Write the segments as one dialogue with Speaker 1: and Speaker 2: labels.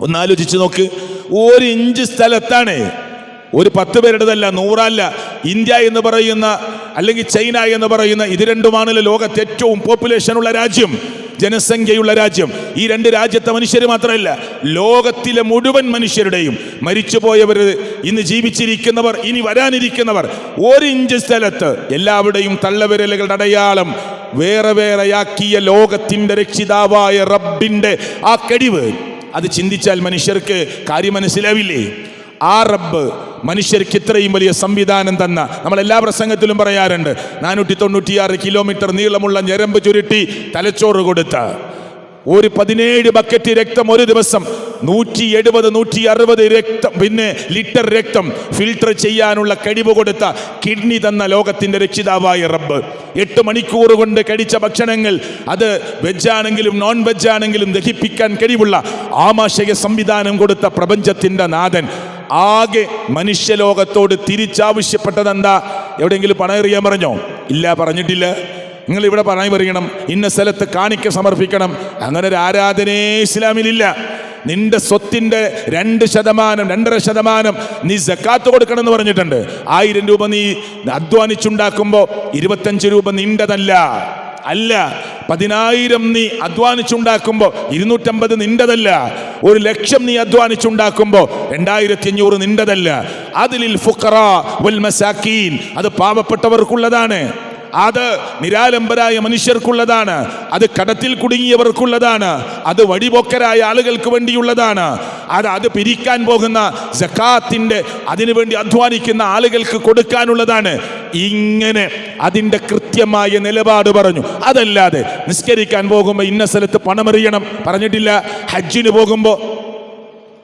Speaker 1: ഒന്നാലോചിച്ച് നോക്ക്. ഒരു ഇഞ്ച് സ്ഥലത്താണ്. ഒരു പത്ത് പേരുടേതല്ല നൂറല്ല. ഇന്ത്യ എന്ന് പറയുന്ന അല്ലെങ്കിൽ ചൈന എന്ന് പറയുന്ന ഇത് രണ്ടുമാണല്ലോ ലോകത്ത് ഏറ്റവും പോപ്പുലേഷൻ ഉള്ള രാജ്യം ജനസംഖ്യയുള്ള രാജ്യം. ഈ രണ്ട് രാജ്യത്തെ മനുഷ്യർ മാത്രമല്ല ലോകത്തിലെ മുഴുവൻ മനുഷ്യരുടെയും മരിച്ചുപോയവർ ഇന്ന് ജീവിച്ചിരിക്കുന്നവർ ഇനി വരാനിരിക്കുന്നവർ. ഒരു ഇഞ്ച് സ്ഥലത്ത് എല്ലാവരുടെയും തള്ളവിരലുകളുടെ അടയാളം വേറെ വേറെയാക്കിയ ലോകത്തിന്റെ രക്ഷിതാവായ റബ്ബിന്റെ ആ കടിവ്. അത് ചിന്തിച്ചാൽ മനുഷ്യർക്ക് കാര്യം മനസ്സിലാവില്ലേ ആ റബ്ബ് മനുഷ്യർക്ക് ഇത്രയും വലിയ സംവിധാനം തന്ന നമ്മൾ എല്ലാ പ്രസംഗത്തിലും പറയാറുണ്ട് നാനൂറ്റി തൊണ്ണൂറ്റിയാറ് കിലോമീറ്റർ നീളമുള്ള ഞരമ്പ് ചുരുട്ടി തലച്ചോറ് കൊടുത്ത. ഒരു പതിനേഴ് ബക്കറ്റ് രക്തം ഒരു ദിവസം. നൂറ്റി എഴുപത് നൂറ്റി അറുപത് രക്തം. പിന്നെ ലിറ്റർ രക്തം ഫിൽട്ടർ ചെയ്യാനുള്ള കഴിവ് കൊടുത്ത കിഡ്നി തന്ന ലോകത്തിന്റെ രക്ഷിതാവായ റബ്ബ്. എട്ട് മണിക്കൂർ കൊണ്ട് കഴിച്ച ഭക്ഷണങ്ങൾ അത് വെജാണെങ്കിലും നോൺ വെജ് ആണെങ്കിലും ദഹിപ്പിക്കാൻ കഴിവുള്ള ആമാശയ സംവിധാനം കൊടുത്ത പ്രപഞ്ചത്തിന്റെ നാഥൻ. ആകെ മനുഷ്യലോകത്തോട് തിരിച്ചാവശ്യപ്പെട്ടത് എന്താ എവിടെയെങ്കിലും പണം എറിയാൻ പറഞ്ഞോ? ഇല്ല പറഞ്ഞിട്ടില്ല. നിങ്ങൾ ഇവിടെ പറഞ്ഞു പറയണം ഇന്ന സ്ഥലത്ത് കാണിക്ക സമർപ്പിക്കണം. അങ്ങനെ ഒരു ആരാധനയെ ഇസ്ലാമിലില്ല. നിന്റെ സ്വത്തിന്റെ രണ്ട് ശതമാനം രണ്ടര ശതമാനം നീ ജക്കാത്ത് കൊടുക്കണം എന്ന് പറഞ്ഞിട്ടുണ്ട്. ആയിരം രൂപ നീ അധ്വാനിച്ചുണ്ടാക്കുമ്പോൾ ഇരുപത്തഞ്ച് രൂപ നിന്റെതല്ല. അല്ല പതിനായിരം നീ അധ്വാനിച്ചുണ്ടാക്കുമ്പോൾ ഇരുന്നൂറ്റമ്പത് നിന്റെതല്ല. ഒരു ലക്ഷം നീ അധ്വാനിച്ചുണ്ടാക്കുമ്പോൾ രണ്ടായിരത്തി അഞ്ഞൂറ് നിന്റെതല്ല. അതിലിൽ ഫുക്കറ വൽ മസാക്കീൻ അത് പാവപ്പെട്ടവർക്കുള്ളതാണ്. അത് നിരാലംബരായ മനുഷ്യർക്കുള്ളതാണ് അത് കടത്തിൽ കുടുങ്ങിയവർക്കുള്ളതാണ് അത് വഴിപോക്കരായ ആളുകൾക്ക് വേണ്ടിയുള്ളതാണ്. അത് അത് പിരിക്കാൻ പോകുന്ന ജക്കാത്തിന്റെ അതിനുവേണ്ടി അധ്വാനിക്കുന്ന ആളുകൾക്ക് കൊടുക്കാനുള്ളതാണ്. ഇങ്ങനെ അതിന്റെ കൃത്യമായ നിലപാട് പറഞ്ഞു. അതല്ലാതെ നിസ്കരിക്കാൻ പോകുമ്പോൾ ഇന്ന സ്ഥലത്ത് പണമെറിയണം പറഞ്ഞിട്ടില്ല. ഹജ്ജിന് പോകുമ്പോൾ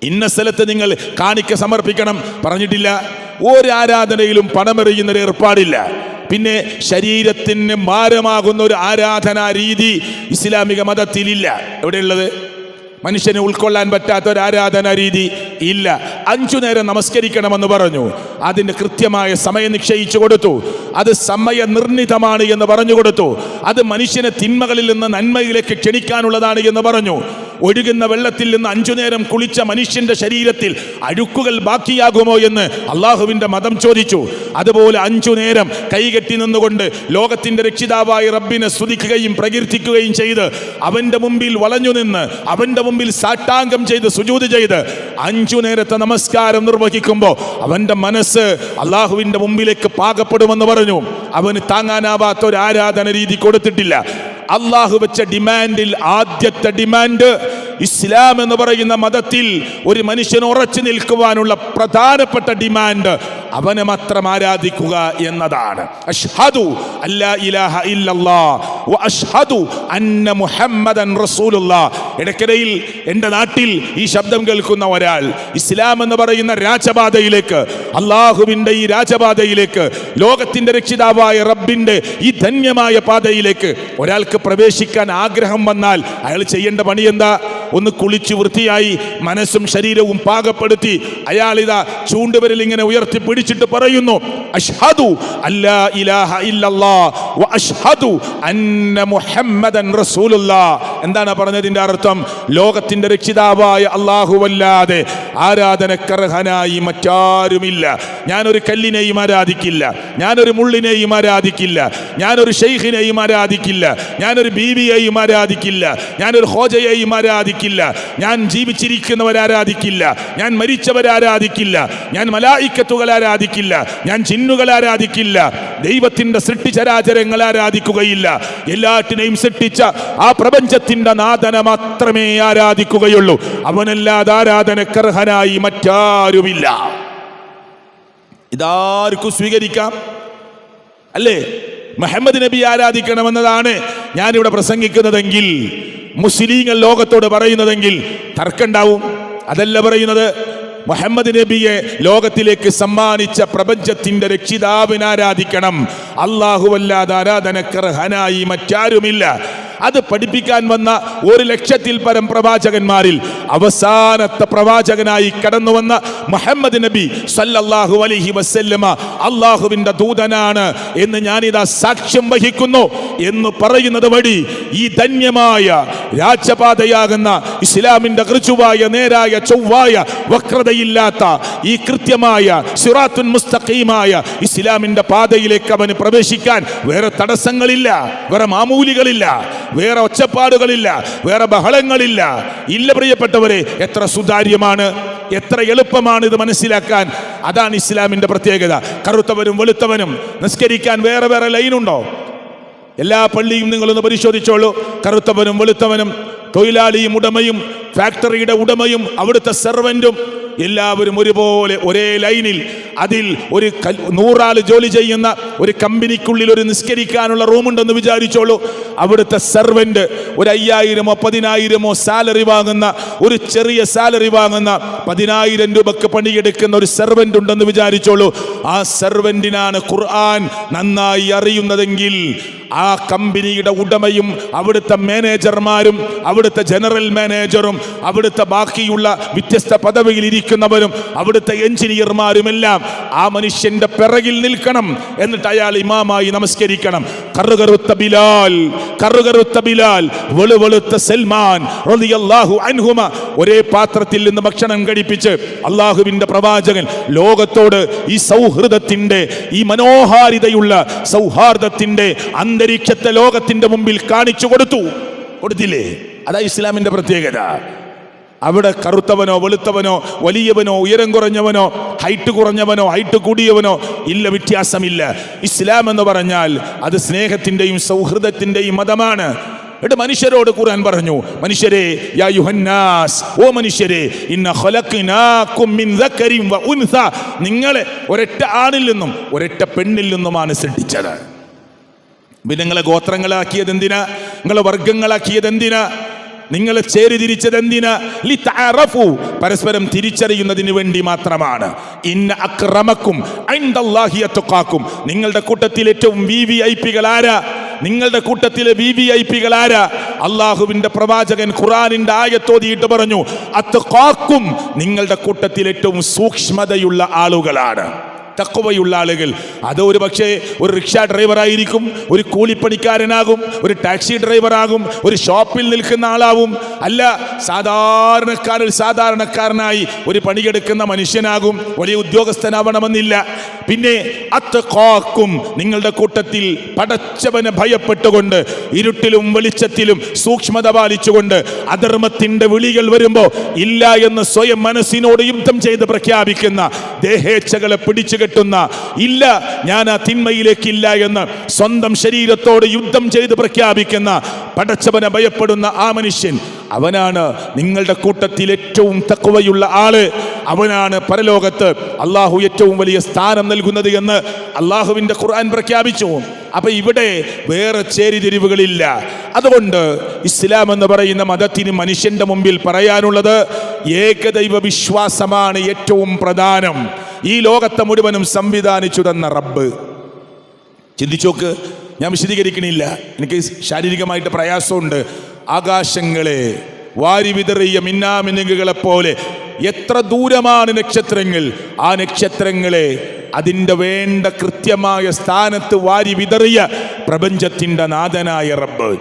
Speaker 1: ഇന്ന സ്ഥലത്ത് നിങ്ങൾ കാണിക്ക സമർപ്പിക്കണം പറഞ്ഞിട്ടില്ല. ഒരാരാധനയിലും പണമെറിയുന്നൊരു ഏർപ്പാടില്ല. പിന്നെ ശരീരത്തിന് ഭാരമാകുന്ന ഒരു ആരാധനാ രീതി ഇസ്ലാമിക മതത്തിലില്ല. എവിടെയുള്ളത്? മനുഷ്യന് ഉൾക്കൊള്ളാൻ പറ്റാത്ത ഒരു ആരാധനാ രീതി ഇല്ല. അഞ്ചു നേരം നമസ്കരിക്കണമെന്ന് പറഞ്ഞു. അതിന് കൃത്യമായ സമയം നിശ്ചയിച്ചു കൊടുത്തു. അത് സമയ നിർണിതമാണ് എന്ന് പറഞ്ഞു കൊടുത്തു. അത് മനുഷ്യനെ തിന്മകളിൽ നിന്ന് നന്മയിലേക്ക് ക്ഷണിക്കാനുള്ളതാണ് എന്ന് പറഞ്ഞു. ഒഴുകുന്ന വെള്ളത്തിൽ നിന്ന് അഞ്ചു നേരം കുളിച്ച മനുഷ്യന്റെ ശരീരത്തിൽ അഴുക്കുകൾ ബാക്കിയാകുമോ എന്ന് അള്ളാഹുവിന്റെ മതം ചോദിച്ചു. അതുപോലെ അഞ്ചു നേരം കൈകെട്ടി നിന്നുകൊണ്ട് ലോകത്തിന്റെ രക്ഷിതാവായി റബ്ബിനെ സ്തുതിക്കുകയും പ്രകീർത്തിക്കുകയും ചെയ്ത് അവന്റെ മുമ്പിൽ വളഞ്ഞു നിന്ന് അവന്റെ മുമ്പിൽ സാട്ടാംഗം ചെയ്ത് സുജൂത് ചെയ്ത് അഞ്ചു നേരത്തെ നമസ്കാരം നിർവഹിക്കുമ്പോൾ അവന്റെ മനസ്സ് അള്ളാഹുവിന്റെ മുമ്പിലേക്ക് പാകപ്പെടുമെന്ന് പറഞ്ഞു. അവന് താങ്ങാനാവാത്ത ഒരു ആരാധന രീതി കൊടുത്തിട്ടില്ല. അള്ളാഹു വെച്ച ഡിമാൻഡിൽ ആദ്യത്തെ ഡിമാൻഡ് ഇസ്ലാം എന്ന് പറയുന്ന മതത്തിൽ ഒരു മനുഷ്യൻ ഉറച്ചു നിൽക്കുവാനുള്ള പ്രധാനപ്പെട്ട ഡിമാൻഡ് അവനെ മാത്രം ആരാധിക്കുക എന്നതാണ്. അഷ്ഹദു വ അഷ്ഹദു അന്ന മുഹമ്മദൻ ഇടയ്ക്കിടയിൽ എന്റെ നാട്ടിൽ ഈ ശബ്ദം കേൾക്കുന്ന ഒരാൾ ഇസ്ലാം എന്ന് പറയുന്ന രാജപാതയിലേക്ക് അള്ളാഹുവിന്റെ ഈ രാജപാതയിലേക്ക് ലോകത്തിന്റെ രക്ഷിതാവായ റബ്ബിന്റെ ഈ ധന്യമായ പാതയിലേക്ക് ഒരാൾക്ക് പ്രവേശിക്കാൻ ആഗ്രഹം വന്നാൽ അയാൾ ചെയ്യേണ്ട പണി എന്താ? ഒന്ന് കുളിച്ച് വൃത്തിയായി മനസ്സും ശരീരവും പാകപ്പെടുത്തി അയാളിതാ ചൂണ്ടുവരിൽ ഇങ്ങനെ ഉയർത്തി പിടിച്ചിട്ട് പറയുന്നു അഷ്ഹദു അല്ലാ ഇലാഹ ഇല്ലല്ലാ വ അഷ്ഹദു അന്ന മുഹമ്മദൻ റസൂലുള്ളാ. എന്താണ് പറഞ്ഞതിന്റെ അർത്ഥം? ലോകത്തിന്റെ രക്ഷിതാവായ അള്ളാഹുവല്ലാതെ ആരാധനക്കർഹനായി മറ്റാരുമില്ല. ഞാനൊരു കല്ലിനെയും ആരാധിക്കില്ല. ഞാനൊരു മുള്ളിനെയും ആരാധിക്കില്ല. ഞാനൊരു ഷെയ്ഖിനെയും ആരാധിക്കില്ല. ഞാനൊരു ബീവിയെയും ആരാധിക്കില്ല. ഞാനൊരു ഹോജയെയും ആരാധിക്കില്ല. ഞാൻ ജീവിച്ചിരിക്കുന്നവരാരാധിക്കില്ല ഞാൻ മരിച്ചവരാരാധിക്കില്ല ഞാൻ മലായിക്കത്തുകൾ ആരാധിക്കില്ല. ഞാൻ ചിന്നുകൾ ആരാധിക്കില്ല. ദൈവത്തിന്റെ സൃഷ്ടിചരാചരങ്ങൾ ആരാധിക്കുകയില്ല. എല്ലാറ്റിനെയും സൃഷ്ടിച്ച ആ പ്രപഞ്ചത്തിന്റെ നാഥന മാത്രമേ ആരാധിക്കുകയുള്ളൂ. അവനല്ലാതെ ആരാധനക്കർഹനായി മറ്റാരുമില്ല. ഇതാർക്കും സ്വീകരിക്കാം. അല്ലേ? മുഹമ്മദ് നബി ആരാധിക്കണമെന്നതാണ് ഞാനിവിടെ പ്രസംഗിക്കുന്നതെങ്കിൽ മുസ്ലിങ്ങൾ ലോകത്തോട് പറയുന്നതെങ്കിൽ തർക്കമുണ്ടാവും. അതല്ല പറയുന്നത് മുഹമ്മദ് നബിയെ ലോകത്തിലേക്ക് സമ്മാനിച്ച പ്രപഞ്ചത്തിന്റെ രക്ഷിതാവിനാരാധിക്കണം. അള്ളാഹുവല്ലാതെ ആരാധനക്കർഹനായി മറ്റാരുമില്ല. അത് പഠിപ്പിക്കാൻ വന്ന ഒരു ലക്ഷത്തിൽ പരം പ്രവാചകന്മാരിൽ അവസാനത്തെ പ്രവാചകനായി കടന്നു വന്ന മുഹമ്മദ് നബി സല്ലല്ലാഹു അലൈഹി വസല്ലമ അള്ളാഹുവിന്റെ ദൂതനാണ് എന്ന് ഞാനിതാ സാക്ഷ്യം വഹിക്കുന്നു എന്ന് പറയുന്നത് വഴി ഈ ധന്യമായ രാജപാതയാകുന്ന ഇസ്ലാമിന്റെ കൃചുവായ നേരായ ചൊവ്വായ വക്രതയില്ലാത്ത ഈ കൃത്യമായ സിറാത്തുൻ മുസ്തഖീമായ ഇസ്ലാമിന്റെ പാതയിലേക്ക് അവന് പ്രവേശിക്കാൻ വേറെ തടസ്സങ്ങളില്ല വേറെ മാമൂലികളില്ല. വേറെ ഒച്ചപ്പാടുകളില്ല വേറെ ബഹളങ്ങളില്ല. ഇല്ല പ്രിയപ്പെട്ടവരെ എത്ര സുതാര്യമാണ് എത്ര എളുപ്പമാണ് ഇത് മനസ്സിലാക്കാൻ. അതാണ് ഇസ്ലാമിന്റെ പ്രത്യേകത. കറുത്തവനും വെളുത്തവനും നിസ്കരിക്കാൻ വേറെ വേറെ ലൈനുണ്ടോ എല്ലാ പള്ളിയും നിങ്ങളൊന്ന് പരിശോധിച്ചോളൂ. കറുത്തവനും വെളുത്തവനും തൊഴിലാളിയും ഉടമയും ഫാക്ടറിയുടെ ഉടമയും അവിടുത്തെ സെർവന്റും എല്ലാവരും ഒരുപോലെ ഒരേ ലൈനിൽ അതിൽ ഒരു നൂറാൾ ജോലി ചെയ്യുന്ന ഒരു കമ്പനിക്കുള്ളിൽ ഒരു നിസ്കരിക്കാനുള്ള റൂമുണ്ടെന്ന് വിചാരിച്ചോളൂ. അവിടുത്തെ സെർവന്റ് ഒരു അയ്യായിരമോ പതിനായിരമോ സാലറി വാങ്ങുന്ന ഒരു ചെറിയ സാലറി വാങ്ങുന്ന പതിനായിരം രൂപക്ക് പണിയെടുക്കുന്ന ഒരു സെർവന്റ് ഉണ്ടെന്ന് വിചാരിച്ചോളൂ. ആ സെർവന്റിനാണ് ഖുർആൻ നന്നായി അറിയുന്നതെങ്കിൽ ആ കമ്പനിയുടെ ഉടമയും അവിടുത്തെ മാനേജർമാരും അവിടുത്തെ ജനറൽ മാനേജറും അവിടുത്തെ ബാക്കിയുള്ള വ്യത്യസ്ത പദവിയിൽ ഇരിക്കുന്നവരും അവിടുത്തെ എഞ്ചിനീയർമാരുമെല്ലാം ആ മനുഷ്യന്റെ പിറകിൽ നിൽക്കണം എന്നിട്ട് അയാൾ ഇമാമായി നമസ്കരിക്കണം. കറുകറുത്ത ബിലാൽ കറുകറുത്ത ബിലാൽ വെളുവെളുത്ത സൽമാൻ റളിയല്ലാഹു അൻഹുമ. ഒരേ പാത്രത്തിൽ നിന്ന് ഭക്ഷണം കഴിപ്പിച്ച് അള്ളാഹുവിന്റെ പ്രവാചകൻ ലോകത്തോട് ഈ സൗഹൃദത്തിന്റെ ഈ മനോഹാരിതയുള്ള സൗഹാർദ്ദത്തിന്റെ അന്തരീക്ഷത്തെ ലോകത്തിന്റെ മുമ്പിൽ കാണിച്ചു കൊടുത്തു. കൊടുത്തില്ലേ? അതാ ഇസ്ലാമിന്റെ പ്രത്യേകത. അവിടെ കറുത്തവനോ വെളുത്തവനോ വലിയവനോ ഉയരം കുറഞ്ഞവനോ ഹൈറ്റ് കുറഞ്ഞവനോ ഹൈറ്റ് കൂടിയവനോ ഇല്ല വ്യത്യാസമില്ല. ഇസ്ലാം എന്ന് പറഞ്ഞാൽ അത് സ്നേഹത്തിന്റെയും സൗഹൃദത്തിന്റെയും മതമാണ്. എന്നിട്ട് മനുഷ്യരോട് ഖുർആൻ പറഞ്ഞു മനുഷ്യരെ യാ യുഹന്നാസ് ഓ മനുഷ്യരെ ഇന്ന ഖലഖനാകും മിൻ വ നിങ്ങളെ ഒരൊറ്റ ആണിൽ നിന്നും ഒരൊറ്റ പെണ്ണിൽ നിന്നുമാണ് സൃഷ്ടിച്ചത്. പിന്നെ നിങ്ങളെ ഗോത്രങ്ങളാക്കിയത് എന്തിനാ? നിങ്ങളെ വർഗങ്ങളാക്കിയത് എന്തിനാ? നിങ്ങളെ ചേരി തിരിച്ചത് എന്തിനാ പരസ്പരം തിരിച്ചറിയുന്നതിന് വേണ്ടി മാത്രമാണ്. ഇന്ന അക്രമക്കും ഐൻദല്ലാഹി നിങ്ങളുടെ കൂട്ടത്തിൽ ഏറ്റവും വി വി ഐ പികൾ ആരാ? നിങ്ങളുടെ കൂട്ടത്തിലെ വി വി ഐ പികൾ ആരാ? അള്ളാഹുവിന്റെ പ്രവാചകൻ ഖുറാനിന്റെ ആയത്തോതിയിട്ട് പറഞ്ഞു അത്ഖാക്കും നിങ്ങളുടെ കൂട്ടത്തിൽ ഏറ്റവും സൂക്ഷ്മതയുള്ള ആളുകളാണ്. തക്കവയുള്ള ആളുകൾ. അത് ഒരു പക്ഷേ ഒരു റിക്ഷ ഡ്രൈവറായിരിക്കും ഒരു കൂലിപ്പണിക്കാരനാകും ഒരു ടാക്സി ഡ്രൈവറാകും ഒരു ഷോപ്പിൽ നിൽക്കുന്ന ആളാവും. അല്ല സാധാരണക്കാരിൽ സാധാരണക്കാരനായി ഒരു പണിയെടുക്കുന്ന മനുഷ്യനാകും വലിയ ഉദ്യോഗസ്ഥനാവണമെന്നില്ല. പിന്നെ അത്തഖാക്കും നിങ്ങളുടെ കൂട്ടത്തിൽ പടച്ചവനെ ഭയപ്പെട്ടുകൊണ്ട് ഇരുട്ടിലും വെളിച്ചത്തിലും സൂക്ഷ്മത പാലിച്ചുകൊണ്ട് അധർമ്മത്തിന്റെ വിളികൾ വരുമ്പോൾ ഇല്ല എന്ന് സ്വയം മനസ്സിനോട് യുദ്ധം ചെയ്ത് പ്രഖ്യാപിക്കുന്ന ദേഹേച്ഛകളെ പിടിച്ചു കെട്ടുന്ന ഇല്ല ഞാൻ ആ തിന്മയിലേക്കില്ല എന്ന് സ്വന്തം ശരീരത്തോട് യുദ്ധം ചെയ്ത് പ്രഖ്യാപിക്കുന്ന പടച്ചവനെ ഭയപ്പെടുന്ന ആ മനുഷ്യൻ അവനാണ് നിങ്ങളുടെ കൂട്ടത്തിൽ ഏറ്റവും തക്കവയുള്ള ആൾ. അവനാണ് പരലോകത്ത് അള്ളാഹു ഏറ്റവും വലിയ സ്ഥാനം നൽകുന്നത് എന്ന് അള്ളാഹുവിന്റെ ഖുർആൻ പ്രഖ്യാപിച്ചു. അപ്പൊ ഇവിടെ വേറെ ചേരിതിരിവുകളില്ല. അതുകൊണ്ട് ഇസ്ലാം എന്ന് പറയുന്ന മതത്തിന് മനുഷ്യന്റെ മുമ്പിൽ പറയാനുള്ളത് ഏകദൈവ വിശ്വാസമാണ് ഏറ്റവും പ്രധാനം. ഈ ലോകത്തെ മുഴുവനും സംവിധാനിച്ചു തന്ന റബ്ബ്. ചിന്തിച്ചോക്ക് ഞാൻ വിശദീകരിക്കണില്ല. എനിക്ക് ശാരീരികമായിട്ട് പ്രയാസമുണ്ട്. ആകാശങ്ങളെ വാരി വിതറിയ മിന്നാമിനുകളെ പോലെ എത്ര ദൂരമാണ് നക്ഷത്രങ്ങൾ ആ നക്ഷത്രങ്ങളെ അതിന്റെ വേണ്ട കൃത്യമായ സ്ഥാനത്ത് വാരി വിതറിയ പ്രപഞ്ചത്തിന്റെ നാഥനായ റബ്ബ്.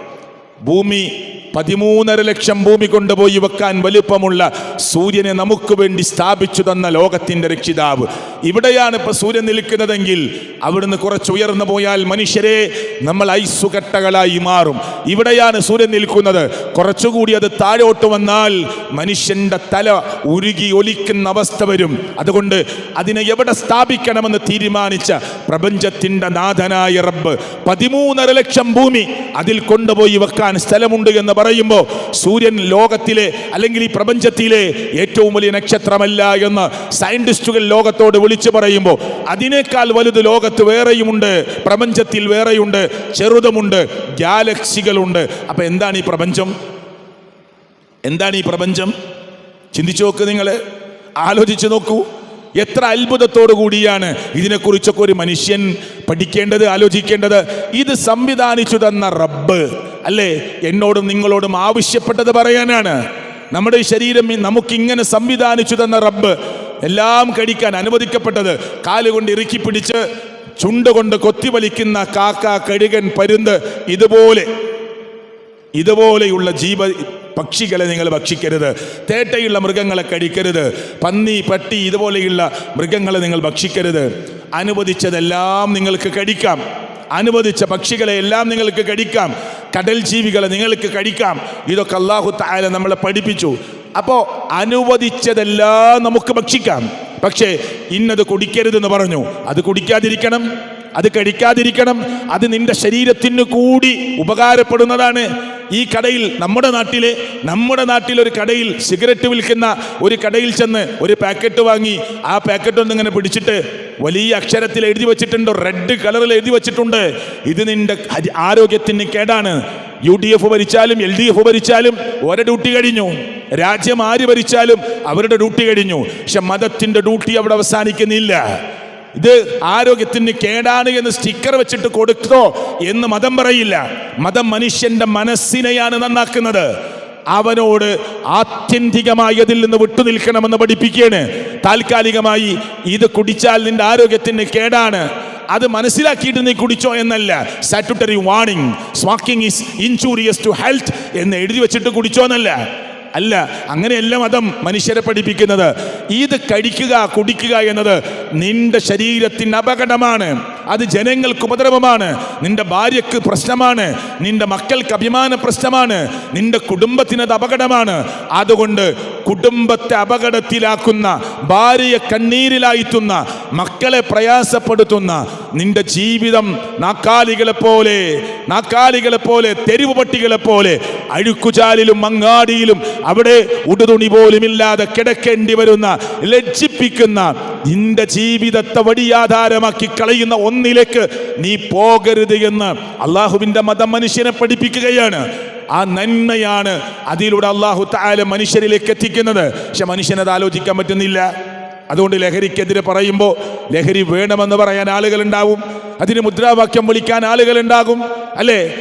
Speaker 1: ഭൂമി പതിമൂന്നര ലക്ഷം ഭൂമി കൊണ്ടുപോയി വെക്കാൻ വലുപ്പമുള്ള സൂര്യനെ നമുക്ക് വേണ്ടി സ്ഥാപിച്ചു തന്ന ലോകത്തിന്റെ രക്ഷിതാവ്. ഇവിടെയാണ് ഇപ്പൊ സൂര്യൻ നിൽക്കുന്നതെങ്കിൽ അവിടുന്ന് കുറച്ച് ഉയർന്നു പോയാൽ മനുഷ്യരെ നമ്മൾ ഐസുകട്ടകളായി മാറും. ഇവിടെയാണ് സൂര്യൻ നിൽക്കുന്നത്. കുറച്ചുകൂടി അത് താഴോട്ട് വന്നാൽ മനുഷ്യന്റെ തല ഉരുകി ഒലിക്കുന്ന അവസ്ഥ വരും. അതുകൊണ്ട് അതിനെ എവിടെ സ്ഥാപിക്കണമെന്ന് തീരുമാനിച്ച പ്രപഞ്ചത്തിന്റെ നാഥനായ റബ്ബ് പതിമൂന്നര ലക്ഷം ഭൂമി അതിൽ കൊണ്ടുപോയി വെക്കാൻ സ്ഥലമുണ്ട് എന്ന് പറയുമ്പോൾ സൂര്യൻ ലോകത്തിലെ അല്ലെങ്കിൽ ഈ പ്രപഞ്ചത്തിലെ ഏറ്റവും വലിയ നക്ഷത്രമല്ല എന്ന് സയന്റിസ്റ്റുകൾ ലോകത്തോട് വിളിച്ചു പറയുമ്പോൾ അതിനേക്കാൾ വലുത് ലോകത്ത് വേറെയുമുണ്ട് പ്രപഞ്ചത്തിൽ വേറെയുണ്ട് ചെറുതുമുണ്ട് ഗാലക്സികളുണ്ട്. അപ്പം എന്താണ് ഈ പ്രപഞ്ചം? എന്താണ് ഈ പ്രപഞ്ചം? ചിന്തിച്ചു നോക്ക് നിങ്ങൾ ആലോചിച്ച് നോക്കൂ. എത്ര അത്ഭുതത്തോടു കൂടിയാണ് ഇതിനെക്കുറിച്ചൊക്കെ ഒരു മനുഷ്യൻ പഠിക്കേണ്ടത് ആലോചിക്കേണ്ടത്. ഇത് സംവിധാനിച്ചു തന്ന റബ്ബ്. അല്ലേ? എന്നോടും നിങ്ങളോടും ആവശ്യപ്പെട്ടത് പറയാനാണ്. നമ്മുടെ ശരീരം നമുക്കിങ്ങനെ സംവിധാനിച്ചു തന്ന റബ്ബ് എല്ലാം കഴിക്കാൻ അനുവദിക്കപ്പെട്ടത് കാലുകൊണ്ട് ഇറുക്കി പിടിച്ച് ചുണ്ടുകൊണ്ട് കൊത്തിവലിക്കുന്ന കാക്ക കഴുകൻ പരുന്ത് ഇതുപോലെ ഇതുപോലെയുള്ള ജീവ പക്ഷികളെ നിങ്ങൾ ഭക്ഷിക്കരുത്. തേട്ടയുള്ള മൃഗങ്ങളെ കഴിക്കരുത്. പന്നി പട്ടി ഇതുപോലെയുള്ള മൃഗങ്ങളെ നിങ്ങൾ ഭക്ഷിക്കരുത്. അനുവദിച്ചതെല്ലാം നിങ്ങൾക്ക് കഴിക്കാം. അനുവദിച്ച പക്ഷികളെ എല്ലാം നിങ്ങൾക്ക് കഴിക്കാം. കടൽ ജീവികളെ നിങ്ങൾക്ക് കഴിക്കാം. ഇതൊക്കെ അള്ളാഹു താല നമ്മളെ പഠിപ്പിച്ചു. അപ്പോൾ അനുവദിച്ചതെല്ലാം നമുക്ക് ഭക്ഷിക്കാം. പക്ഷേ ഇന്നത് കുടിക്കരുതെന്ന് പറഞ്ഞു. അത് കുടിക്കാതിരിക്കണം അത് കഴിക്കാതിരിക്കണം അത് നിന്റെ ശരീരത്തിന് കൂടി ഉപകാരപ്പെടുന്നതാണ്. ഈ കടയിൽ നമ്മുടെ നാട്ടിലെ നമ്മുടെ നാട്ടിലൊരു കടയിൽ സിഗരറ്റ് വിൽക്കുന്ന ഒരു കടയിൽ ചെന്ന് ഒരു പാക്കറ്റ് വാങ്ങി ആ പാക്കറ്റ് ഒന്നിങ്ങനെ പിടിച്ചിട്ട് വലിയ അക്ഷരത്തിൽ എഴുതി വെച്ചിട്ടുണ്ട് റെഡ് കളറിൽ എഴുതി വെച്ചിട്ടുണ്ട്. ഇത് നിന്റെ ആരോഗ്യത്തിന് കേടാണ്. യു ഡി എഫ് ഭരിച്ചാലും എൽ ഡി എഫ് ഭരിച്ചാലും ഓരോ ഡ്യൂട്ടി കഴിഞ്ഞു. രാജ്യം ആര് ഭരിച്ചാലും അവരുടെ ഡ്യൂട്ടി കഴിഞ്ഞു. പക്ഷെ മതത്തിന്റെ ഡ്യൂട്ടി അവിടെ അവസാനിക്കുന്നില്ല. ഇത് ആരോഗ്യത്തിന് കേടാണ് എന്ന് സ്റ്റിക്കർ വെച്ചിട്ട് കൊടുത്തോ എന്ന് മതം പറയില്ല. മതം മനുഷ്യന്റെ മനസ്സിനെയാണ് നന്നാക്കുന്നത്. അവനോട് ആത്യന്തികമായി അതിൽ നിന്ന് വിട്ടുനിൽക്കണമെന്ന് പഠിപ്പിക്കുകയാണ്. താൽക്കാലികമായി ഇത് കുടിച്ചാൽ നിന്റെ ആരോഗ്യത്തിന് കേടാണ്. അത് മനസ്സിലാക്കിയിട്ട് നീ കുടിച്ചോ എന്നല്ല. Statutory warning smoking is injurious to health എന്ന് എഴുതി വെച്ചിട്ട് കുടിച്ചോ എന്നല്ല. അല്ല അങ്ങനെയല്ല മതം മനുഷ്യരെ പഠിപ്പിക്കുന്നത്. ഇത് കഴിക്കുക കുടിക്കുക എന്നത് നിന്റെ ശരീരത്തിന് അപകടമാണ്. അത് ജനങ്ങൾക്ക് ഉപദ്രവമാണ്. നിന്റെ ഭാര്യക്ക് പ്രശ്നമാണ്. നിന്റെ മക്കൾക്ക് അഭിമാന പ്രശ്നമാണ്. നിന്റെ കുടുംബത്തിന് അത് അപകടമാണ്. അതുകൊണ്ട് കുടുംബത്തെ അപകടത്തിലാക്കുന്ന ഭാര്യയെ കണ്ണീരിലായിത്തുന്ന മക്കളെ പ്രയാസപ്പെടുത്തുന്ന നിന്റെ ജീവിതം നാക്കാലികളെ പോലെ നാക്കാലികളെ പോലെ തെരുവ് പട്ടികളെ പോലെ അഴുക്കുചാലിലും മങ്ങാടിയിലും അവിടെ ഉടുതുണി പോലുമില്ലാതെ കിടക്കേണ്ടി വരുന്ന ലജ്ജിപ്പിക്കുന്ന നിന്റെ ജീവിതത്തെ വടിയാധാരമാക്കി കളയുന്ന ഒന്നിലേക്ക് നീ പോകരുത് എന്ന് അള്ളാഹുവിന്റെ മതം മനുഷ്യനെ പഠിപ്പിക്കുകയാണ്. ആ നന്മയാണ് അതിലൂടെ അള്ളാഹു താല മനുഷ്യരിലേക്ക് എത്തിക്കുന്നത്. പക്ഷെ മനുഷ്യനത് ആലോചിക്കാൻ പറ്റുന്നില്ല. അതുകൊണ്ട് ലഹരിക്കെതിരെ പറയുമ്പോൾ ലഹരി വേണമെന്ന് പറയാൻ ആളുകളുണ്ടാവും. അതിന് മുദ്രാവാക്യം വിളിക്കാൻ ആളുകളുണ്ടാകും. അല്ലേ?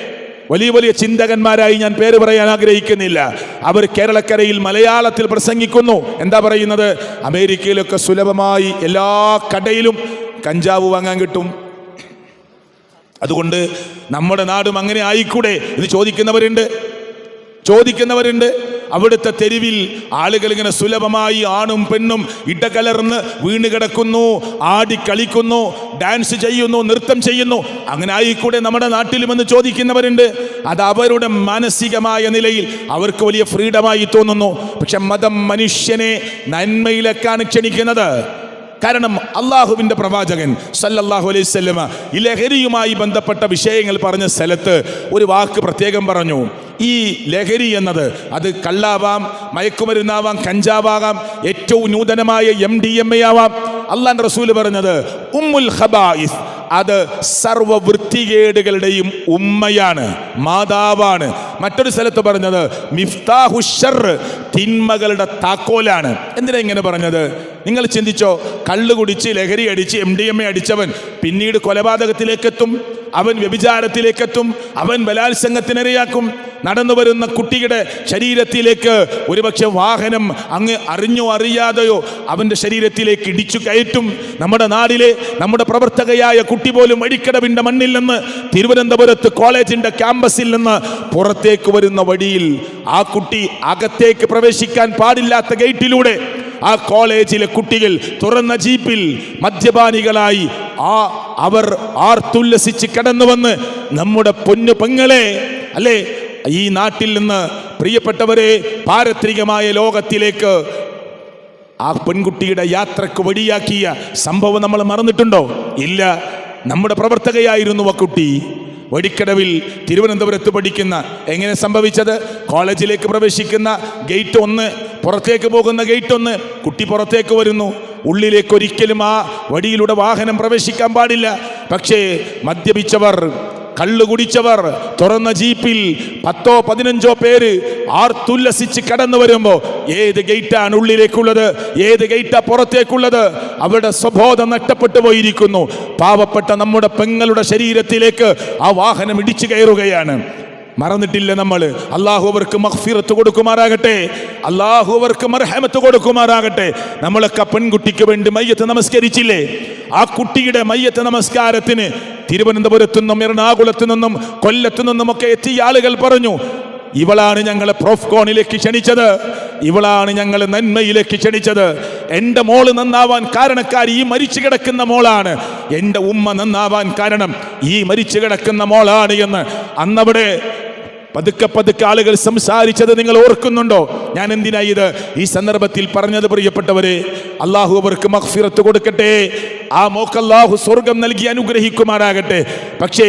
Speaker 1: വലിയ വലിയ ചിന്തകന്മാരായി ഞാൻ പേര് പറയാൻ ആഗ്രഹിക്കുന്നില്ല. അവർ കേരളക്കരയിൽ മലയാളത്തിൽ പ്രസംഗിക്കുന്നു. എന്താ പറയുന്നത്? അമേരിക്കയിലൊക്കെ സുലഭമായി എല്ലാ കടയിലും കഞ്ചാവ് വാങ്ങാൻ കിട്ടും. അതുകൊണ്ട് നമ്മുടെ നാടും അങ്ങനെ ആയിക്കൂടെ എന്ന് ചോദിക്കുന്നവരുണ്ട്. ചോദിക്കുന്നവരുണ്ട്. അവിടുത്തെ തെരുവിൽ ആളുകൾ ഇങ്ങനെ സുലഭമായി ആണും പെണ്ണും ഇടകലർന്ന് വീണ് കിടക്കുന്നു ആടി കളിക്കുന്നു ഡാൻസ് ചെയ്യുന്നു നൃത്തം ചെയ്യുന്നു. അങ്ങനെ ആയിക്കൂടെ നമ്മുടെ നാട്ടിലും എന്ന് ചോദിക്കുന്നവരുണ്ട്. അത് അവരുടെ മാനസികമായ നിലയിൽ അവർക്ക് വലിയ ഫ്രീഡമായി തോന്നുന്നു. പക്ഷെ മതം മനുഷ്യനെ നന്മയിലേക്കാണ് ക്ഷണിക്കുന്നത്. കാരണം അള്ളാഹുവിന്റെ പ്രവാചകൻ സല്ലല്ലാഹു അലൈഹി സ്വല്ലമ ഈ ലഹരിയുമായി ബന്ധപ്പെട്ട വിഷയങ്ങൾ പറഞ്ഞ സ്ഥലത്ത് ഒരു വാക്ക് പ്രത്യേകം പറഞ്ഞു. ഈ ലഹരി എന്നത് അത് കള്ളാവാം മയക്കുമരുന്നാവാം കഞ്ചാവാകാം ഏറ്റവും നൂതനമായ എം ഡി എം എ ആവാം. അള്ളാൻ റസൂൽ പറഞ്ഞത് ഉമ്മുൽ ഹബായിസ് അത് സർവ വൃത്തികേടുകളുടെയും ഉമ്മയാണ് മാതാവാണ്. മറ്റൊരു സ്ഥലത്ത് പറഞ്ഞത് മിഫ്താഹുഷർ തിന്മകളുടെ താക്കോലാണ്. എന്തിനാ ഇങ്ങനെ പറഞ്ഞത്? നിങ്ങൾ ചിന്തിച്ചോ? കള്ളു കുടിച്ച് ലഹരി അടിച്ച് എം ഡി എം എ അടിച്ചവൻ പിന്നീട് കൊലപാതകത്തിലേക്കെത്തും അവൻ വ്യഭിചാരത്തിലേക്കെത്തും അവൻ ബലാത്സംഗത്തിനിരയാക്കും. നടന്നു വരുന്ന കുട്ടിയുടെ ശരീരത്തിലേക്ക് ഒരുപക്ഷെ വാഹനം അങ്ങ് അറിഞ്ഞോ അറിയാതെയോ അവന്റെ ശരീരത്തിലേക്ക് ഇടിച്ചു കയറ്റും. നമ്മുടെ നാടിലെ നമ്മുടെ പ്രവർത്തകയായ കുട്ടി പോലും വഴിക്കടവിന്റെ മണ്ണിൽ നിന്ന് തിരുവനന്തപുരത്ത് കോളേജിന്റെ ക്യാമ്പസിൽ നിന്ന് പുറത്തേക്ക് വരുന്ന വഴിയിൽ ആ കുട്ടി അകത്തേക്ക് പ്രവേശിക്കാൻ പാടില്ലാത്ത ഗേറ്റിലൂടെ ആ കോളേജിലെ കുട്ടികൾ തുറന്ന ജീപ്പിൽ മദ്യപാനികളായി ആ അവർ ആർത്തുല്ലസിച്ച് കടന്നു വന്ന് നമ്മുടെ പൊന്നു പെങ്ങളെ അല്ലേ? ഈ നാട്ടിൽ നിന്ന് പ്രിയപ്പെട്ടവരെ പാരത്രികമായ ലോകത്തിലേക്ക് ആ പെൺകുട്ടിയുടെ യാത്രയ്ക്ക് വഴിയാക്കിയ സംഭവം നമ്മൾ മറന്നിട്ടുണ്ടോ? ഇല്ല. നമ്മുടെ പ്രവർത്തകയായിരുന്നു ആ കുട്ടി. വടിക്കടവിൽ തിരുവനന്തപുരത്ത് പഠിക്കുന്ന എങ്ങനെ സംഭവിച്ചത്? കോളേജിലേക്ക് പ്രവേശിക്കുന്ന ഗേറ്റ് ഒന്ന് പുറത്തേക്ക് പോകുന്ന ഗേറ്റ് ഒന്ന് കുട്ടി പുറത്തേക്ക് വരുന്നു. ഉള്ളിലേക്ക് ഒരിക്കലും ആ വടിയിലൂടെ വാഹനം പ്രവേശിക്കാൻ പാടില്ല. പക്ഷേ മദ്യപിച്ചവർ കള്ളു കുടിച്ചവർ തുറന്ന ജീപ്പിൽ പത്തോ പതിനഞ്ചോ പേര് ആർത്തുല്ലസിച്ച് കടന്നു വരുമ്പോൾ ഏത് ഗേറ്റാണ് ഉള്ളിലേക്കുള്ളത്? ഏത് ഗേറ്റാ പുറത്തേക്കുള്ളത്? അവരുടെ സ്വബോധം നഷ്ടപ്പെട്ടു പോയിരിക്കുന്നു. പാവപ്പെട്ട നമ്മുടെ പെങ്ങളുടെ ശരീരത്തിലേക്ക് ആ വാഹനം ഇടിച്ചു കയറുകയാണ്. മറന്നിട്ടില്ല നമ്മൾ അള്ളാഹു അവർക്ക് മഹ്ഫിറത്ത് കൊടുക്കുമാറാകട്ടെ. അള്ളാഹു അവർക്ക് മർഹമത്ത് കൊടുക്കുമാറാകട്ടെ. നമ്മളൊക്കെ പെൺകുട്ടിക്ക് വേണ്ടി മയ്യത്ത് നമസ്കരിച്ചില്ലേ? ആ കുട്ടിയുടെ മയ്യത്ത് നമസ്കാരത്തിന് തിരുവനന്തപുരത്തു നിന്നും എറണാകുളത്തു നിന്നും കൊല്ലത്തു നിന്നും ഒക്കെ എത്തിയ ആളുകൾ പറഞ്ഞു ഇവളാണ് ഞങ്ങളെ പ്രോഫ്കോണിലേക്ക് ക്ഷണിച്ചത്. ഇവളാണ് ഞങ്ങൾ നന്മയിലേക്ക് ക്ഷണിച്ചത്. എന്റെ മോൾ നന്നാവാൻ കാരണക്കാരി ഈ മരിച്ചു കിടക്കുന്ന മോളാണ്. എന്റെ ഉമ്മ നന്നാവാൻ കാരണം ഈ മരിച്ചു കിടക്കുന്ന മോളാണ് എന്ന്. അന്നവിടെ പതുക്കെ പതുക്കെ ആളുകൾ സംസാരിച്ചത് നിങ്ങൾ ഓർക്കുന്നുണ്ടോ? ഞാൻ എന്തിനാ ഇത്? ഈ സന്ദർഭത്തിൽ പറഞ്ഞത് പ്രിയപ്പെട്ടവരെ അള്ളാഹു അവർക്ക് മഹ്ഫിറത്ത് കൊടുക്കട്ടെ. ആ മോക്കല്ലാഹു സ്വർഗം നൽകി അനുഗ്രഹിക്കുമാറാകട്ടെ. പക്ഷേ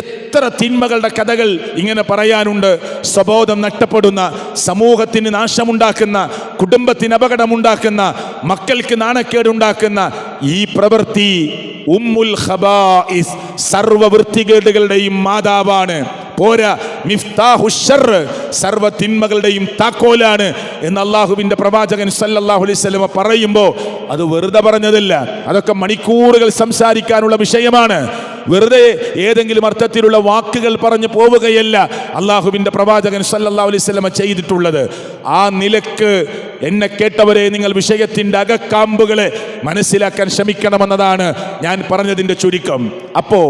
Speaker 1: എത്ര തിന്മകളുടെ കഥകൾ ഇങ്ങനെ പറയാനുണ്ട്. സ്വബോധം നഷ്ടപ്പെടുന്ന സമൂഹത്തിന് നാശമുണ്ടാക്കുന്ന കുടുംബത്തിന് അപകടമുണ്ടാക്കുന്ന മക്കൾക്ക് നാണക്കേടുണ്ടാക്കുന്ന ഈ പ്രവൃത്തി ഉമ്മുൽ ഖബായിസ് സർവ വൃത്തികേടുകളുടെയും മാതാവാണ്. പോരാ. മിഫ്താഹു ഷർറ് സർവ തിന്മകളുടെയും താക്കോലാണ് എന്ന് അള്ളാഹുവിന്റെ പ്രവാചകൻ സല്ലല്ലാഹു അലൈഹി സ്വലമ പറയുമ്പോൾ അത് വെറുതെ പറഞ്ഞതല്ല. അതൊക്കെ മണിക്കൂറുകൾ സംസാരിക്കാനുള്ള വിഷയമാണ്. വെറുതെ ഏതെങ്കിലും അർത്ഥത്തിലുള്ള വാക്കുകൾ പറഞ്ഞു പോവുകയല്ല അള്ളാഹുവിന്റെ പ്രവാചകൻ സല്ലാ അലൈഹി വസല്ലമ ചെയ്തിട്ടുള്ളത്. ആ നിലയ്ക്ക് എന്നെ കേട്ടവരെ നിങ്ങൾ വിഷയത്തിന്റെ അകക്കാമ്പുകളെ മനസ്സിലാക്കാൻ ശ്രമിക്കണമെന്നതാണ് ഞാൻ പറഞ്ഞതിന്റെ ചുരുക്കം. അപ്പോൾ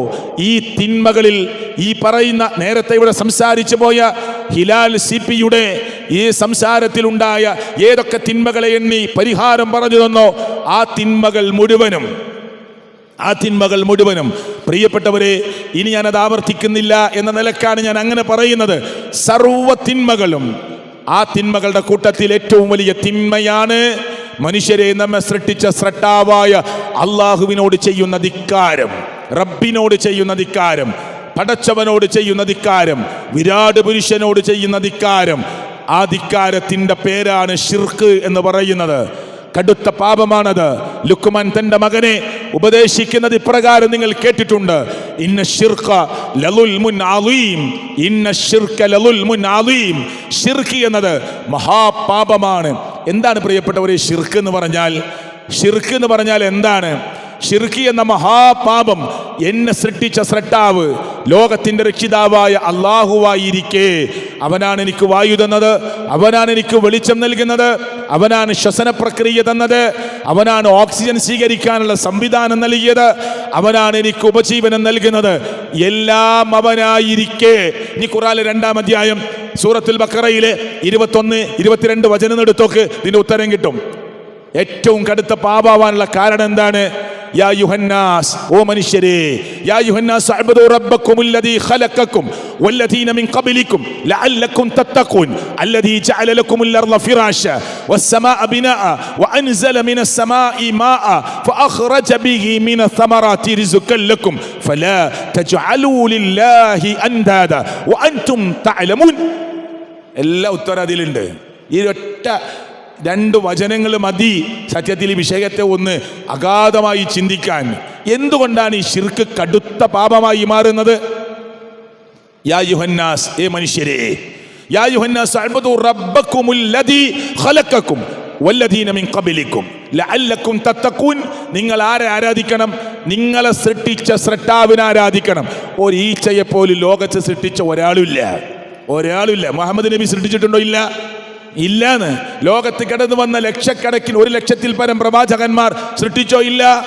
Speaker 1: ഈ തിന്മകളിൽ ഈ പറയുന്ന നേരത്തെ ഇവിടെ സംസാരിച്ചു പോയ ഹിലാൽ സി പിയുടെ ഈ സംസാരത്തിലുണ്ടായ ഏതൊക്കെ തിന്മകളെ എണ്ണി പരിഹാരം പറഞ്ഞു തന്നോ ആ തിന്മകൾ മുഴുവനും ആ തിന്മകൾ മുഴുവനും. പ്രിയപ്പെട്ടവരെ ഇനി ഞാൻ അത് ആവർത്തിക്കുന്നില്ല എന്ന നിലക്കാണ് ഞാൻ അങ്ങനെ പറയുന്നത്. സർവ തിന്മകളും ആ തിന്മകളുടെ കൂട്ടത്തിൽ ഏറ്റവും വലിയ തിന്മയാണ്. മനുഷ്യരെ നമ്മെ സൃഷ്ടിച്ച സ്രട്ടാവായ അള്ളാഹുവിനോട് ചെയ്യുന്ന ധിക്കാരം റബ്ബിനോട് ചെയ്യുന്ന ധിക്കാരം പടച്ചവനോട് ചെയ്യുന്ന ധിക്കാരം വിരാട് പുരുഷനോട് ചെയ്യുന്ന ധിക്കാരം. ആ ധിക്കാരത്തിന്റെ പേരാണ് ഷിർക്ക് എന്ന് പറയുന്നത്. കടുത്ത പാപമാണത്. ലുക്കുമാൻ തന്റെ മകനെ ഉപദേശിക്കുന്നത് ഇപ്രകാരം നിങ്ങൾ കേട്ടിട്ടുണ്ട്. ഇന്ന ഷിർഖ ലലുൽ മുൻ അലീം. ഇന്ന ഷിർഖ ലലുൽ മുൻ അലീം. ഷിർക്ക് എന്നത് മഹാപാപമാണ്. എന്താണ് പ്രിയപ്പെട്ടവരെ ഷിർക്ക് എന്ന് പറഞ്ഞാൽ? ഷിർക്ക് എന്ന് പറഞ്ഞാൽ എന്താണ്? ഷിർക്കി എന്ന മഹാപാപം എന്നെ സൃഷ്ടിച്ച സ്രട്ടാവ് ലോകത്തിന്റെ രക്ഷിതാവായ അള്ളാഹുവായിരിക്കെ അവനാണ് എനിക്ക് വായു തന്നത് അവനാണ് എനിക്ക് വെളിച്ചം നൽകുന്നത് അവനാണ് ശ്വസന പ്രക്രിയ തന്നത് അവനാണ് ഓക്സിജൻ സ്വീകരിക്കാനുള്ള സംവിധാനം നൽകിയത് അവനാണ് എനിക്ക് ഉപജീവനം നൽകുന്നത്. എല്ലാം അവനായിരിക്കെ. ഇനി ഖുറാലെ രണ്ടാം അധ്യായം സൂറത്തുൽ ബക്കറയിലെ ഇരുപത്തൊന്ന് ഇരുപത്തിരണ്ട് വചനം എടുത്തോക്ക് ഇതിന്റെ ഉത്തരം കിട്ടും. ഏറ്റവും കടുത്ത പാപാവാനുള്ള കാരണം എന്താണ്? യാ യുഹന്നാസ് ഓ മനുഷ്യരെ യാ യുഹന്നാസ് അഅ്ബുദു റബ്ബക്കും الذي خلقكم والذين من قبلكم لعلكم تتقون الذي جعل لكم الأرض فراشا والسماء بناء وأنزل من السماء ماء فأخرج به من الثمرات رزقا لكم فلا تجعلوا لله أندادا وأنتم تعلمون എല്ലാ ഉത്തരം അതിലുണ്ട് ഈ ഒറ്റ രണ്ട് വചനങ്ങൾ മതി. സത്യത്തിൽ ഈ വിഷയത്തെ ഒന്ന് അഗാധമായി ചിന്തിക്കാൻ. എന്തുകൊണ്ടാണ് ഈ ശിർക്ക് കടുത്ത പാപമായി മാറുന്നത്? യാ യുഹന്നാസ് ഏ മനുഷ്യരെ യാ യുഹന്നാസ് വല്ലദീന മിൻ നിങ്ങൾ ആരെ ആരാധിക്കണം? നിങ്ങളെ സൃഷ്ടിച്ച സൃഷ്ടാവിനെ ആരാധിക്കണം? ഒരു ഈച്ചയെ പോലും ലോകത്ത് സൃഷ്ടിച്ച ഒരാളുമില്ല ഒരാളുമില്ല മുഹമ്മദ് നബി സൃഷ്ടിച്ചിട്ടുണ്ടോ ഇല്ല? ഇല്ലാന്ന്. ലോകത്ത് കടന്നു വന്ന ലക്ഷക്കണക്കിന് ഒരു ലക്ഷത്തിൽ പരം പ്രവാചകന്മാർ സൃഷ്ടിച്ചോ ഇല്ല?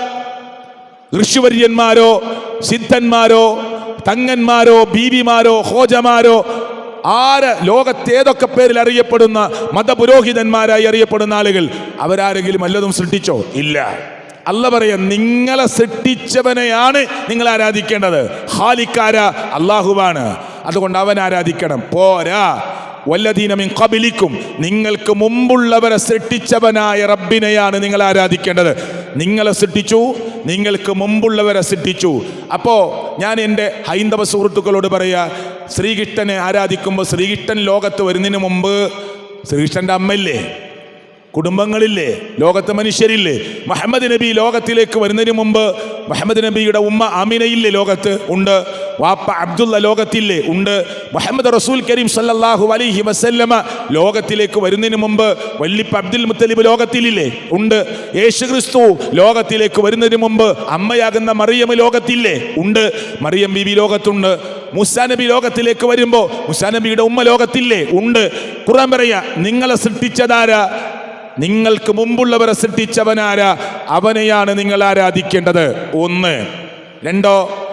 Speaker 1: ഋഷിവര്യന്മാരോ സിദ്ധന്മാരോ തങ്ങന്മാരോ ബീവിമാരോ ഹോജമാരോ ആര് ലോകത്ത് ഏതൊക്കെ പേരിൽ അറിയപ്പെടുന്ന മതപുരോഹിതന്മാരായി അറിയപ്പെടുന്ന ആളുകൾ അവരാരെങ്കിലും വല്ലതും സൃഷ്ടിച്ചോ? ഇല്ല. അല്ല പറയാം നിങ്ങളെ സൃഷ്ടിച്ചവനെയാണ് നിങ്ങൾ ആരാധിക്കേണ്ടത്. ഹാലിക്കാര അള്ളാഹുവാണ് അതുകൊണ്ട് അവൻ ആരാധിക്കണം. പോരാ. വല്ലതീനമിൻ കബിലിക്കും നിങ്ങൾക്ക് മുമ്പുള്ളവരെ സൃഷ്ടിച്ചവനായ റബ്ബിനെയാണ് നിങ്ങൾ ആരാധിക്കേണ്ടത്. നിങ്ങളെ സൃഷ്ടിച്ചു നിങ്ങൾക്ക് മുമ്പുള്ളവരെ സൃഷ്ടിച്ചു. അപ്പോൾ ഞാൻ എന്റെ ഹൈന്ദവ സുഹൃത്തുക്കളോട് പറയുക ശ്രീകൃഷ്ണനെ ആരാധിക്കുമ്പോൾ ശ്രീകൃഷ്ണൻ ലോകത്ത് വരുന്നതിന് മുമ്പ് ശ്രീകൃഷ്ണന്റെ അമ്മയില്ലേ? കുടുംബങ്ങളില്ലേ ലോകത്തെ മനുഷ്യരില്ലേ മുഹമ്മദ് നബി ലോകത്തിലേക്ക് വരുന്നതിന് മുമ്പ് മുഹമ്മദ് നബിയുടെ ഉമ്മ ആമിനയില്ലേ ലോകത്ത്? ഉണ്ട്. വാപ്പ അബ്ദുള്ള ലോകത്തില്ലേ? ഉണ്ട്. മുഹമ്മദ് റസൂൽ കരീം സല്ലാഹു അലൈഹി വസല്ലമ ലോകത്തിലേക്ക് വരുന്നതിന് മുമ്പ് വല്ലിപ്പ അബ്ദുൽ മുത്തലിബ് ലോകത്തിലില്ലേ? ഉണ്ട്. യേശു ക്രിസ്തു ലോകത്തിലേക്ക് വരുന്നതിന് മുമ്പ് അമ്മയാകുന്ന മറിയം ലോകത്തില്ലേ? ഉണ്ട്. മറിയം ബിബി ലോകത്തുണ്ട്. മുസാ നബി ലോകത്തിലേക്ക് വരുമ്പോൾ മുസാ നബിയുടെ ഉമ്മ ലോകത്തില്ലേ? ഉണ്ട്. ഖുർആൻ പറയാ നിങ്ങളെ സൃഷ്ടിച്ചതാരാ? നിങ്ങൾക്ക് മുമ്പുള്ളവരെ സൃഷ്ടിച്ചവനാരാ അവനെയാണ് നിങ്ങൾ ആരാധിക്കേണ്ടത്. ഒന്ന്. രണ്ടോ?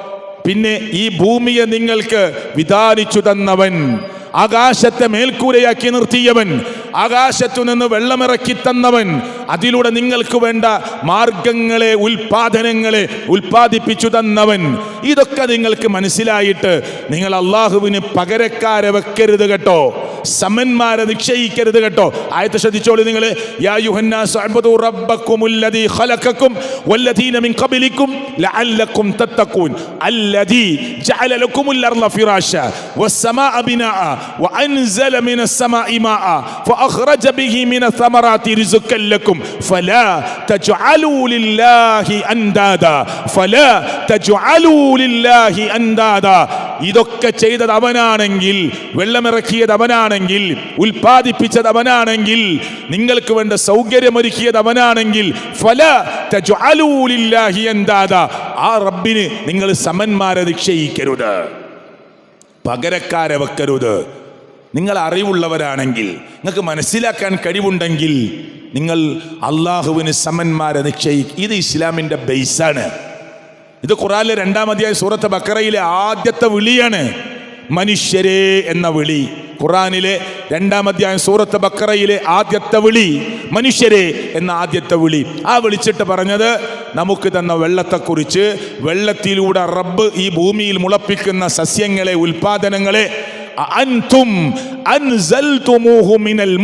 Speaker 1: പിന്നെ ഈ ഭൂമിയെ നിങ്ങൾക്ക് വിധാനിച്ചു തന്നവൻ ആകാശത്തെ മേൽക്കൂരയാക്കി നിർത്തിയവൻ ആകാശത്തു നിന്ന് വെള്ളമിറക്കി തന്നവൻ അതിലൂടെ നിങ്ങൾക്ക് വേണ്ട മാർഗങ്ങളെ ഉൽപാദനങ്ങളെ ഉൽപ്പാദിപ്പിച്ചു തന്നവൻ. ഇതൊക്കെ നിങ്ങൾക്ക് മനസ്സിലായിട്ട് നിങ്ങൾ അള്ളാഹുവിന് പകരക്കാരെ വെക്കരുത് കേട്ടോ. സമന്മാരെ നിശ്ചയിക്കരുത് കേട്ടോ ആയത്തെ ശ്രദ്ധിച്ചോളൂ നിങ്ങൾ യാ യുഹന്നാസ് അഅ്ബുദു റബ്ബക്കുമുല്ലദീ ഖലഖക്കും വല്ലദീന മിൻ ഖബലിക്കും ലഅല്ലക്കും തത്തഖൂൻ അല്ലദീ ജഅല ലക്കുമുൽ അർള ഫിറാശ വസ്സമാഅ ബിനാഅ വഅൻസല മിനസ് സമാഇ മാഅ ഫഅഖ്റജ ബിഹി മിനസ് സമറാത്തി റിസ്ഖൻ ലക്കും ഫലാ തജ്അലൂ ലില്ലാഹി അൻദാദാ ഫലാ തജ്അലൂ ലില്ലാഹി അൻദാദാ ഇതൊക്കെ ചെയ്തത് അവനാണെങ്കിൽ വെള്ളമിറക്കിയത് അവനാണെങ്കിൽ ഉൽപ്പാദിപ്പിച്ചത് അവനാണെങ്കിൽ നിങ്ങൾക്ക് വേണ്ട സൗകര്യമൊരുക്കിയത് അവനാണെങ്കിൽ ഫല തജ്അലൂ ലില്ലാഹി അൻദാദാ. ആ റബ്ബിന് നിങ്ങൾ സമന്മാരെ നിക്ഷയിക്കരുത് പകരക്കാരെ വെക്കരുത്. നിങ്ങൾ അറിവുള്ളവരാണെങ്കിൽ നിങ്ങൾക്ക് മനസ്സിലാക്കാൻ കഴിവുണ്ടെങ്കിൽ നിങ്ങൾ അള്ളാഹുവിന് സമന്മാരെ നിശ്ചയിക്കും ഇത് ഇസ്ലാമിന്റെ ബേസാണ് ഇത് ഖുറാനിലെ രണ്ടാം അധ്യായ സൂറത്ത് ബക്കറയിലെ ആദ്യത്തെ വിളിയാണ്. മനുഷ്യരെ എന്ന വിളി. ഖുറാനിലെ രണ്ടാം അധ്യായം സൂറത്ത് ബക്കറയിലെ ആദ്യത്തെ വിളി മനുഷ്യരെ എന്ന ആദ്യത്തെ വിളി. ആ വിളിച്ചിട്ട് പറഞ്ഞത് നമുക്ക് തന്ന വെള്ളത്തെക്കുറിച്ച് വെള്ളത്തിലൂടെ റബ്ബ് ഈ ഭൂമിയിൽ മുളപ്പിക്കുന്ന സസ്യങ്ങളെ ഉൽപാദനങ്ങളെ അൻതും മിനൽ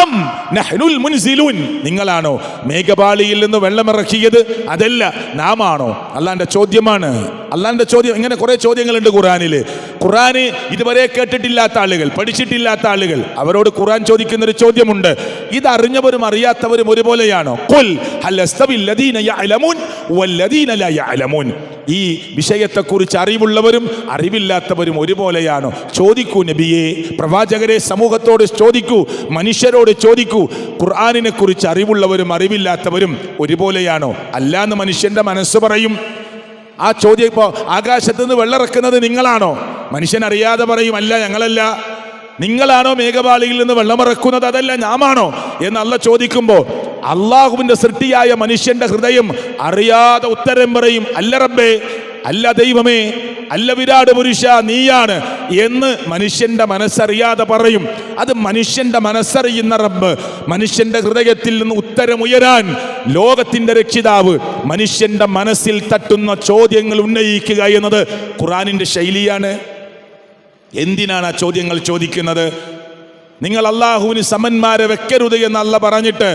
Speaker 1: അം നഹ്നുൽ മുൻസിലൂൻ. നിങ്ങളാണോ മേഘപാളിയിൽ നിന്ന് വെള്ളമിറക്കിയത്? അതല്ല നാമാണോ? അല്ലാന്റെ ചോദ്യമാണ്. അല്ലാന്റെ ചോദ്യം ഇങ്ങനെ കുറെ ചോദ്യങ്ങളുണ്ട് ഖുറാനിൽ ഖുറാന് ഇതുവരെ കേട്ടിട്ടില്ലാത്ത ആളുകൾ പഠിച്ചിട്ടില്ലാത്ത ആളുകൾ അവരോട് ഖുറാൻ ചോദിക്കുന്ന ഒരു ചോദ്യമുണ്ട്. ഇത് അറിഞ്ഞവരും അറിയാത്തവരും ഒരുപോലെയാണോ? ഖുൽ ഹൽ ലദീന യഅലമൂൻ വല്ലദീന ലാ യഅലമൂൻ. ഈ വിഷയത്തെക്കുറിച്ച് അറിവുള്ളവരും അറിവില്ലാത്തവരും ഒരുപോലെയാണ്? ചോദിക്കൂ നബിയെ. പ്രവാചകരെ സമൂഹത്തോട് ചോദിക്കൂ മനുഷ്യരോട് ചോദിക്കൂ. ഖുർആാനിനെ കുറിച്ച് അറിവുള്ളവരും അറിവില്ലാത്തവരും ഒരുപോലെയാണോ? അല്ലാന്ന് മനുഷ്യന്റെ മനസ്സ് പറയും. ആ ചോദ്യം ഇപ്പോൾ ആകാശത്ത് നിന്ന് വെള്ളമിറക്കുന്നത് നിങ്ങളാണോ? മനുഷ്യൻ അറിയാതെ പറയും അല്ല ഞങ്ങളല്ല. നിങ്ങളാണോ മേഘപാളിയിൽ നിന്ന് വെള്ളമിറക്കുന്നത്? അതല്ല ഞാമാണോ? എന്നല്ല ചോദിക്കുമ്പോൾ അള്ളാഹുവിന്റെ സൃഷ്ടിയായ മനുഷ്യന്റെ ഹൃദയം അറിയാതെ ഉത്തരം പറയും അല്ല റബ്ബേ അല്ല ദൈവമേ അല്ല വിരാട് പുരുഷ നീയാണ് എന്ന് മനുഷ്യന്റെ മനസ്സറിയാതെ പറയും. അത് മനുഷ്യന്റെ മനസ്സറിയുന്ന റബ്ബ് മനുഷ്യന്റെ ഹൃദയത്തിൽ നിന്ന് ഉത്തരമുയരാൻ ലോകത്തിന്റെ രക്ഷിതാവ് മനുഷ്യന്റെ മനസ്സിൽ തട്ടുന്ന ചോദ്യങ്ങൾ ഉന്നയിക്കുക എന്നത് ഖുറാനിന്റെ ശൈലിയാണ്. എന്തിനാണ് ആ ചോദ്യങ്ങൾ ചോദിക്കുന്നത്? നിങ്ങൾ അള്ളാഹുവിന് സമന്മാരെ വെക്കരുത് എന്ന് പറഞ്ഞിട്ട്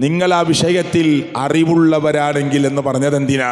Speaker 1: നിങ്ങൾ ആ വിഷയത്തിൽ അറിവുള്ളവരാണെങ്കിൽ എന്ന് പറഞ്ഞത് എന്തിനാ